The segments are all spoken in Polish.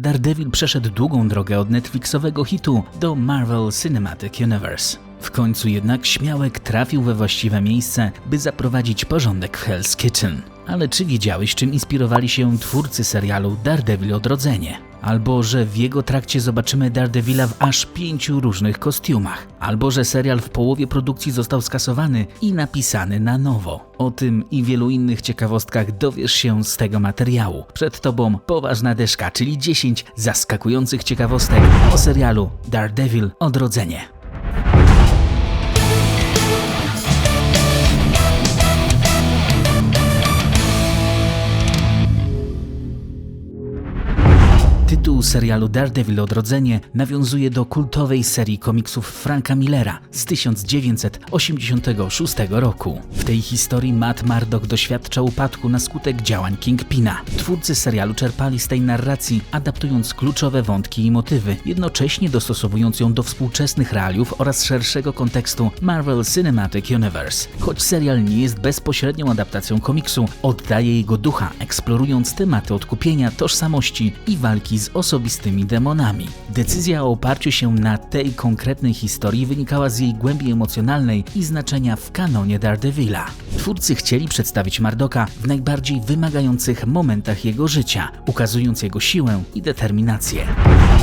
Daredevil przeszedł długą drogę od Netflixowego hitu do Marvel Cinematic Universe. W końcu jednak Śmiałek trafił we właściwe miejsce, by zaprowadzić porządek w Hell's Kitchen. Ale czy wiedziałeś, czym inspirowali się twórcy serialu Daredevil Odrodzenie? Albo że w jego trakcie zobaczymy Daredevila w aż pięciu różnych kostiumach? Albo że serial w połowie produkcji został skasowany i napisany na nowo? O tym i wielu innych ciekawostkach dowiesz się z tego materiału. Przed tobą poważna deszka, czyli 10 zaskakujących ciekawostek o serialu Daredevil Odrodzenie. Serialu Daredevil Odrodzenie nawiązuje do kultowej serii komiksów Franka Millera z 1986 roku. W tej historii Matt Murdock doświadcza upadku na skutek działań Kingpina. Twórcy serialu czerpali z tej narracji, adaptując kluczowe wątki i motywy, jednocześnie dostosowując ją do współczesnych realiów oraz szerszego kontekstu Marvel Cinematic Universe. Choć serial nie jest bezpośrednią adaptacją komiksu, oddaje jego ducha, eksplorując tematy odkupienia, tożsamości i walki z osobistymi demonami. Decyzja o oparciu się na tej konkretnej historii wynikała z jej głębi emocjonalnej i znaczenia w kanonie Daredevila. Twórcy chcieli przedstawić Mardoka w najbardziej wymagających momentach jego życia, ukazując jego siłę i determinację.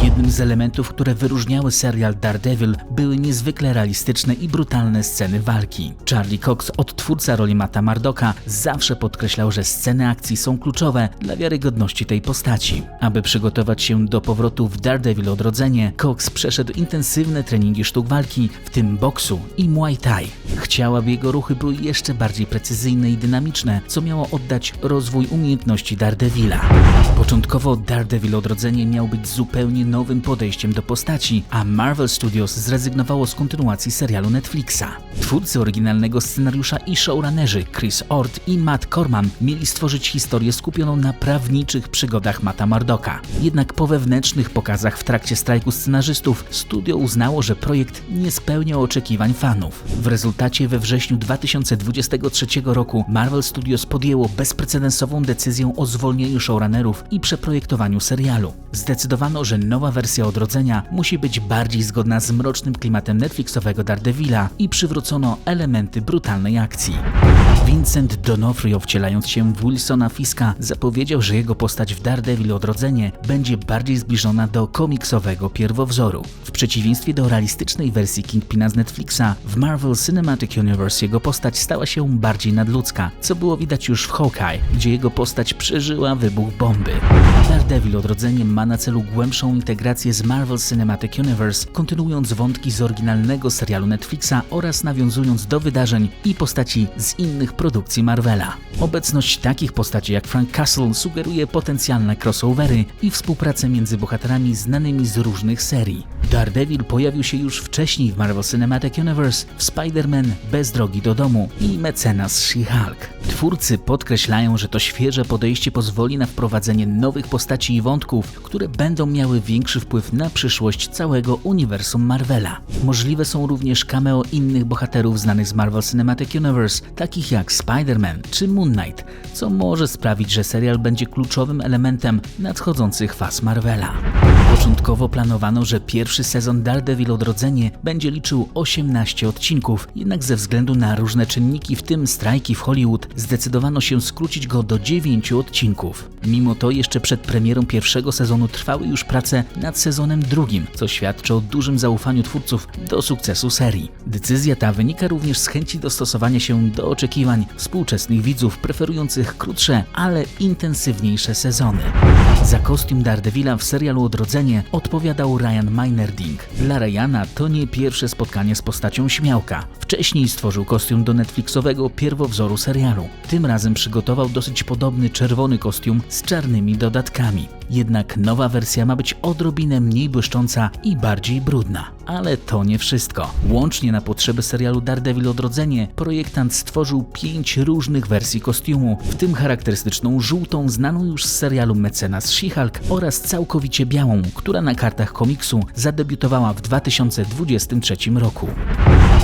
Jednym z elementów, które wyróżniały serial Daredevil, były niezwykle realistyczne i brutalne sceny walki. Charlie Cox, odtwórca roli Mata Mardoka, zawsze podkreślał, że sceny akcji są kluczowe dla wiarygodności tej postaci. Aby przygotować się do powrotu w Daredevil Odrodzenie, Cox przeszedł intensywne treningi sztuk walki, w tym boksu i Muay Thai. Chciał, aby jego ruchy były jeszcze bardziej precyzyjne i dynamiczne, co miało oddać rozwój umiejętności Daredevila. Początkowo Daredevil Odrodzenie miał być zupełnie nowym podejściem do postaci, a Marvel Studios zrezygnowało z kontynuacji serialu Netflixa. Twórcy oryginalnego scenariusza i showrunnerzy Chris Ort i Matt Corman mieli stworzyć historię skupioną na prawniczych przygodach Mata Mardoka. Jednak po wewnętrznych pokazach w trakcie strajku scenarzystów studio uznało, że projekt nie spełnia oczekiwań fanów. W rezultacie we wrześniu 2023 roku Marvel Studios podjęło bezprecedensową decyzję o zwolnieniu showrunnerów i przeprojektowaniu serialu. Zdecydowano, że nowa wersja Odrodzenia musi być bardziej zgodna z mrocznym klimatem Netflixowego Daredevila i przywrócono elementy brutalnej akcji. Vincent D'Onofrio wcielając się w Wilsona Fiska zapowiedział, że jego postać w Daredevil Odrodzenie będzie bardziej zbliżona do komiksowego pierwowzoru. W przeciwieństwie do realistycznej wersji Kingpina z Netflixa, w Marvel Cinematic Universe jego postać stała się bardziej nadludzka, co było widać już w Hawkeye, gdzie jego postać przeżyła wybuch bomby. Daredevil Odrodzenie ma na celu głębszą integrację z Marvel Cinematic Universe, kontynuując wątki z oryginalnego serialu Netflixa oraz nawiązując do wydarzeń i postaci z innych produkcji Marvela. Obecność takich postaci jak Frank Castle sugeruje potencjalne crossovery i współpracę między bohaterami znanymi z różnych serii. Daredevil pojawił się już wcześniej w Marvel Cinematic Universe w Spider-Man Bez drogi do domu i Mecenas She-Hulk. Twórcy podkreślają, że to świeże podejście pozwoli na wprowadzenie nowych postaci i wątków, które będą miały większy wpływ na przyszłość całego uniwersum Marvela. Możliwe są również cameo innych bohaterów znanych z Marvel Cinematic Universe, takich jak Spider-Man czy Moon Knight, co może sprawić, że serial będzie kluczowym elementem nadchodzących faz Marvela. Początkowo planowano, że pierwszy sezon Daredevil Odrodzenie będzie liczył 18 odcinków, jednak ze względu na różne czynniki, w tym strajki w Hollywood, zdecydowano się skrócić go do 9 odcinków. Mimo to jeszcze przed premierą pierwszego sezonu trwały już prace nad sezonem drugim, co świadczy o dużym zaufaniu twórców do sukcesu serii. Decyzja ta wynika również z chęci dostosowania się do oczekiwań współczesnych widzów preferujących krótsze, ale intensywniejsze sezony. Za kostium Daredevila w serialu Odrodzenie odpowiadał Ryan Meinerding. Dla Ryana to nie pierwsze spotkanie z postacią Śmiałka. Wcześniej stworzył kostium do Netflixowego pierwowzoru serialu. Tym razem przygotował dosyć podobny czerwony kostium z czarnymi dodatkami. Jednak nowa wersja ma być odrobinę mniej błyszcząca i bardziej brudna. Ale to nie wszystko. Łącznie na potrzeby serialu Daredevil Odrodzenie projektant stworzył pięć różnych wersji kostiumu, w tym charakterystyczną żółtą znaną już z serialu Mecenas She-Hulk oraz całkowicie białą, która na kartach komiksu zadebiutowała w 2023 roku.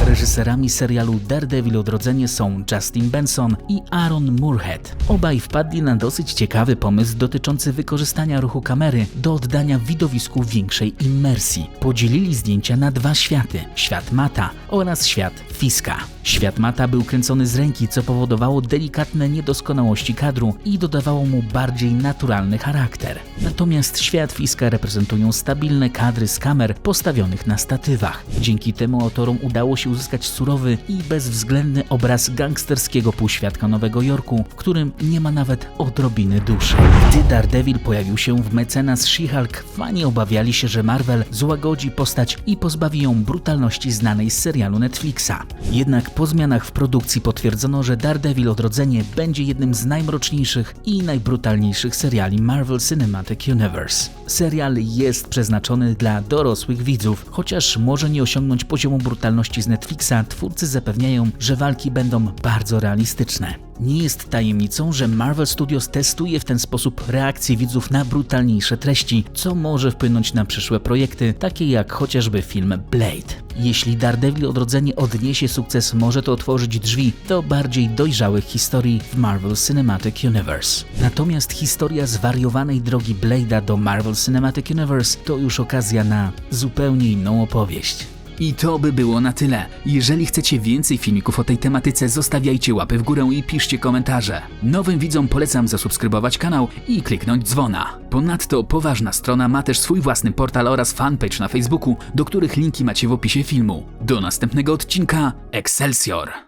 Reżyserami serialu Daredevil Odrodzenie są Justin Benson i Aaron Moorhead. Obaj wpadli na dosyć ciekawy pomysł dotyczący wykorzystania ruchu kamery do oddania widowisku większej immersji. Podzielili zdjęcia na dwa światy: świat Mata oraz świat Fiska. Świat Mata był kręcony z ręki, co powodowało delikatne niedoskonałości kadru i dodawało mu bardziej naturalny charakter. Natomiast świat Fiska reprezentują stabilne kadry z kamer postawionych na statywach. Dzięki temu autorom udało się uzyskać surowy i bezwzględny obraz gangsterskiego półświadka Nowego Jorku, w którym nie ma nawet odrobiny duszy. Gdy Daredevil pojawił się w mecenas She-Hulk, fani obawiali się, że Marvel złagodzi postać i pozbawi ją brutalności znanej z serialu Netflixa. Jednak po zmianach w produkcji potwierdzono, że Daredevil Odrodzenie będzie jednym z najmroczniejszych i najbrutalniejszych seriali Marvel Cinematic Universe. Serial jest przeznaczony dla dorosłych widzów, chociaż może nie osiągnąć poziomu brutalności z Netflixa, twórcy zapewniają, że walki będą bardzo realistyczne. Nie jest tajemnicą, że Marvel Studios testuje w ten sposób reakcje widzów na brutalniejsze treści, co może wpłynąć na przyszłe projekty, takie jak chociażby film Blade. Jeśli Daredevil Odrodzenie odniesie sukces, może to otworzyć drzwi do bardziej dojrzałych historii w Marvel Cinematic Universe. Natomiast historia zwariowanej drogi Blade'a do Marvel Cinematic Universe to już okazja na zupełnie inną opowieść. I to by było na tyle. Jeżeli chcecie więcej filmików o tej tematyce, zostawiajcie łapy w górę i piszcie komentarze. Nowym widzom polecam zasubskrybować kanał i kliknąć dzwona. Ponadto poważna strona ma też swój własny portal oraz fanpage na Facebooku, do których linki macie w opisie filmu. Do następnego odcinka Excelsior!